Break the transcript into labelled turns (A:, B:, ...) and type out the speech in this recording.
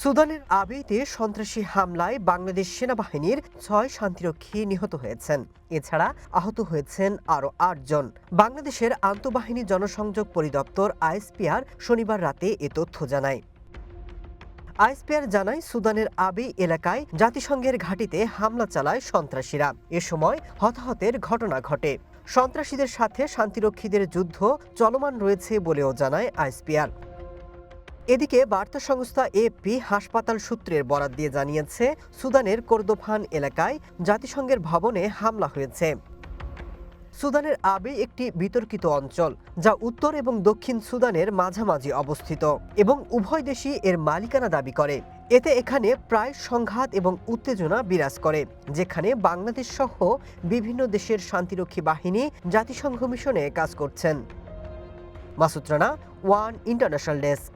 A: সুদানের আবেইতে সন্ত্রাসী হামলায় বাংলাদেশ সেনাবাহিনীর ছয় শান্তিরক্ষী নিহত হয়েছেন। এছাড়া আহত হয়েছেন আরও আটজন বাংলাদেশের আন্তঃবাহিনী জনসংযোগ পরিদপ্তর আইএসপিআর শনিবার রাতে এ তথ্য জানায়। আইএসপিআর জানায়, সুদানের আবি এলাকায় জাতিসংঘের ঘাঁটিতে হামলা চালায় সন্ত্রাসীরা। এ সময় হতাহতের ঘটনা ঘটে। সন্ত্রাসীদের সাথে শান্তিরক্ষীদের যুদ্ধ চলমান রয়েছে বলেও জানায় আইএসপিআর। এদিকে বার্তা সংস্থা এপি হাসপাতাল সূত্রের বরাত দিয়ে জানিয়েছে, সুদানের কোরদোফান এলাকায় জাতিসংঘের ভবনে হামলা হয়েছে। সুদানের আবে একটি বিতর্কিত অঞ্চল, যা উত্তর এবং দক্ষিণ সুদানের মাঝামাঝি অবস্থিত এবং উভয় দেশই এর মালিকানা দাবি করে। এতে এখানে প্রায় সংঘাত এবং উত্তেজনা বিরাজ করে, যেখানে বাংলাদেশ সহ বিভিন্ন দেশের শান্তিরক্ষী বাহিনী জাতিসংঘ মিশনে কাজ করছেন। Masud Rana, one international desk.